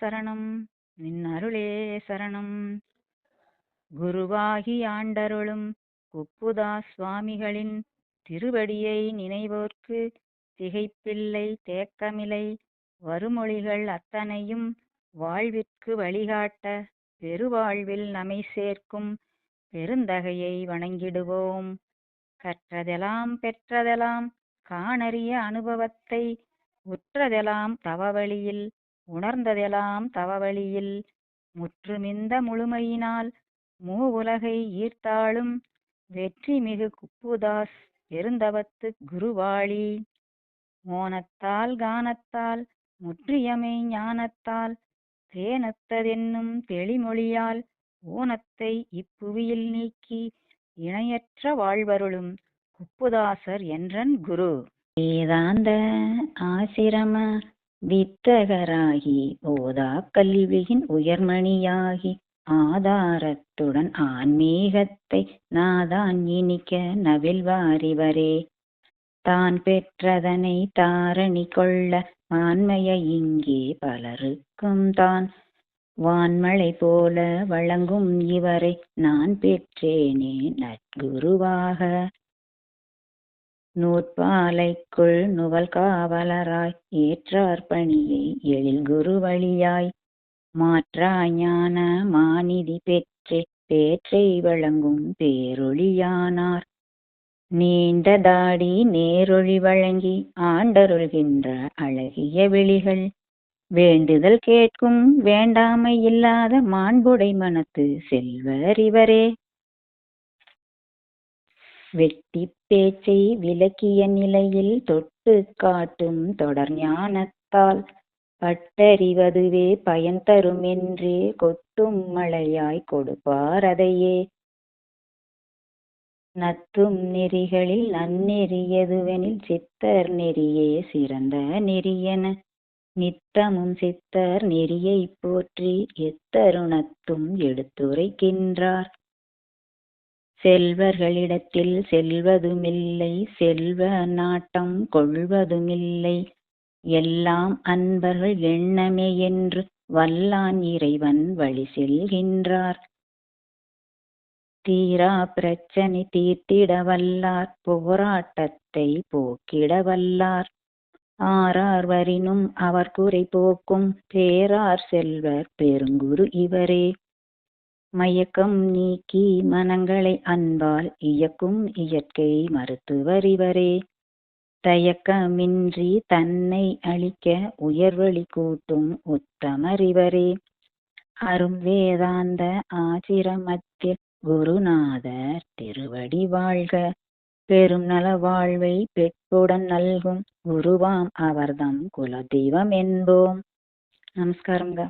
சரணம். நின் அருளே சரணம். குருவாகி ஆண்டருளும் குப்புதாஸ் சுவாமிகளின் திருவடியை நினைவோர்க்கு திகைப்பில்லை தேக்கமில்லை. வருமொழிகள் அத்தனையும் வாழ்விற்கு வழிகாட்ட பெருவாழ்வில் நம்மை சேர்க்கும் பெருந்தகையை வணங்கிடுவோம். கற்றதெல்லாம் பெற்றதெல்லாம் காணறிய அனுபவத்தை உற்றதெல்லாம் தவவழியில் உணர்ந்ததெல்லாம் தவவழியில் முற்றுமிந்த முழுமையினால் மூவுலகை ஈர்த்தாளும் வெற்றி மிகு குப்புதாஸ் பெருந்தவத்து குருவாளி. மோனத்தால் கானத்தால் முற்றியமை ஞானத்தால் தேனத்ததென்னும் தெளிமொழியால் ஊனத்தை இப்புவியில் நீக்கி இணையற்ற வாழ்வருளும் குப்புதாசர் என்றன் குரு. வேதாந்த ஆசிரம வித்தகராகி ஓதா கல்வியின் உயர்மணியாகி ஆதாரத்துடன் ஆன்மீகத்தை நாதான் இனிக்க நவில்வாரிவரே தான் பெற்றதனை தாரணி கொள்ள ஆண்மைய இங்கே பலருக்கும் தான். வான்மழை போல வழங்கும் இவரை நான் பெற்றேனே நற்குருவாக. நூற்பாலைக்குள் நுவல் காவலராய் ஏற்றார் பணியை எழில் குரு வழியாய். மாற்றா ஞான மாநிதி பெற்றே பேற்றை வழங்கும் பேரொழியானார். நீண்ட தாடி நேரொழி வழங்கி ஆண்டருள்கின்ற அழகிய விழிகள். வேண்டுதல் கேட்கும் வேண்டாமை இல்லாத மாண்புடை மனத்து செல்வர் இவரே. வெட்டி பேச்சை விலக்கிய நிலையில் தொட்டு காட்டும் தொடர் ஞானத்தால் பட்டறிவதுவே பயன் தரும் என்றே கொட்டும் மழையாய் கொடுப்பார் அதையே. நத்தும் நெறிகளில் நன்னெறியதுவெனில் சித்தர் நெறியே சிறந்த நெறியென நித்தமும் சித்தர் நெறியை போற்றி எத்தருணத்தும் எடுத்துரைக்கின்றார். செல்வர்களிடத்தில் செல்வதுமில்லை செல்வ நாட்டம் கொள்வதுமில்லை. எல்லாம் அன்பர்கள் எண்ணமே என்று வல்லான் இறைவன் வழி செல்கின்றார். தீரா பிரச்சனை தீர்த்திட வல்லார் போராட்டத்தை போக்கிட வல்லார். ஆறார் வரினும் அவர் குறை போக்கும் பேரார் செல்வர் பெருங்குரு இவரே. மயக்கம் நீக்கி மனங்களை அன்பால் இயக்கும் இயற்கை மருத்துவர் இவரே. தயக்கமின்றி தன்னை அளிக்க உயர்வழி கூட்டும் உத்தமர் இவரே. அரும் வேதாந்த ஆசிரமத்தில் குருநாதர் திருவடி வாழ்க. பெரும் நல வாழ்வை பெற்றுடன் நல்கும் குருவாம் அவர்தம் குலதெய்வம் என்போம். நமஸ்காரங்க